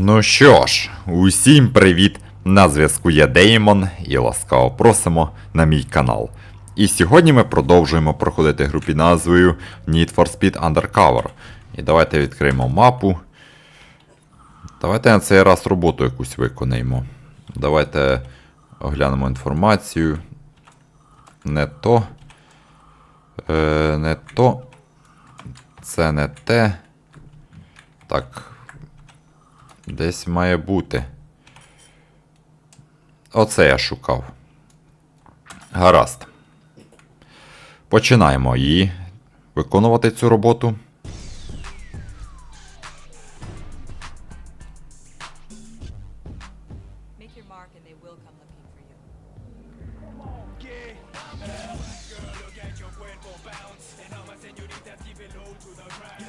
Ну що ж, усім привіт! На зв'язку є Деймон і ласкаво просимо на мій канал. І сьогодні ми продовжуємо проходити гру під назвою Need for Speed Undercover. І давайте відкриємо мапу. Давайте на цей раз роботу якусь виконаємо. Давайте оглянемо інформацію. Не то. Е, не то. Це не те. Так. Десь має бути. Оце я шукав. Гаразд. Починаємо і виконувати цю роботу. Your and you.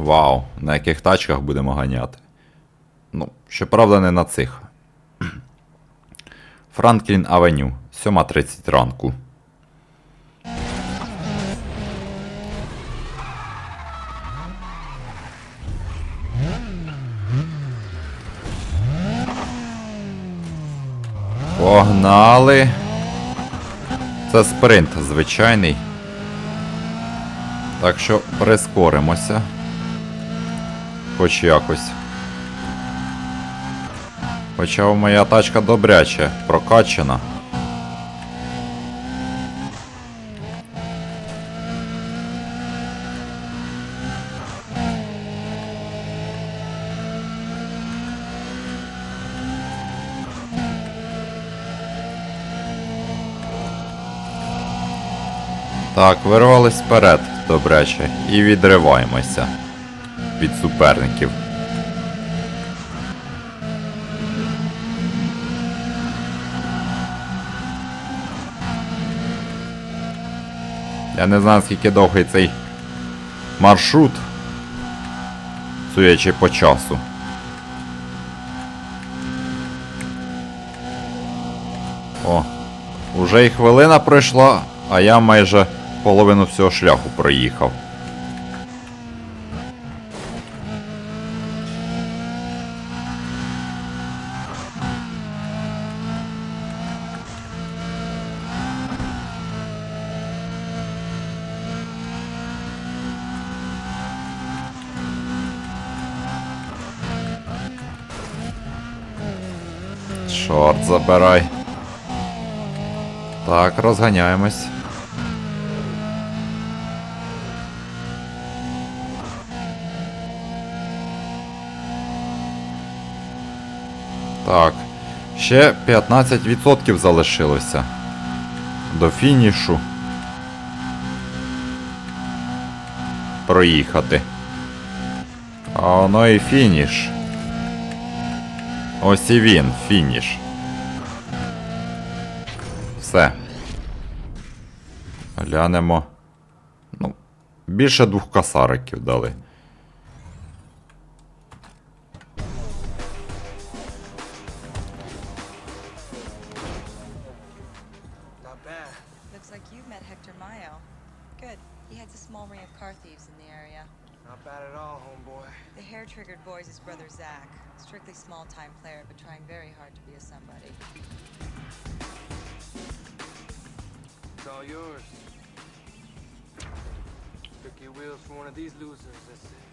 Вау, на яких тачках будемо ганяти. Ну, щоправда, не на цих. Франклін Авеню, 7.30 ранку. Погнали. Це спринт звичайний. Так що прискоримося. Хоч якось. Хоча моя тачка добряче прокачана. Так, вирвались вперед, добряче, і відриваємося від суперників. Я не знаю, скільки довгий цей маршрут, судячи по часу. О, уже і хвилина пройшла, а я майже половину всього шляху проїхав. Чорт забирай. Так, розганяємось. Так. Ще 15% залишилося. До фінішу. Проїхати. А воно і фініш. Ось і він, фініш. Все. Глянемо. Ну, більше двох касариків дали. Looks like you've met Hector Mayo. Good. He heads a small ring of car thieves in the area. Not bad at all, homeboy. The hair triggered boy's his brother Zach. Strictly small time player, but trying very hard to be a somebody. It's all yours. Took your wheels from one of these losers, that's it.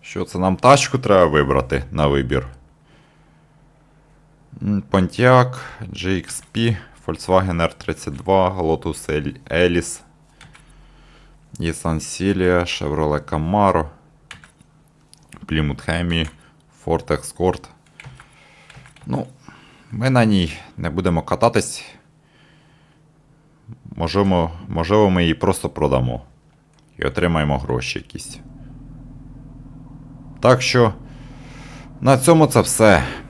Що це нам тачку треба вибрати на вибір? Pontiac, GXP, Volkswagen R32, Lotus El- Elise, Nissan Celia, Chevrolet Camaro, Plymouth Hemi, Ford Escort. Ну, ми на ній не будемо кататись. Можемо, можливо, ми її просто продамо. І отримаємо гроші якісь. Так що на цьому це все.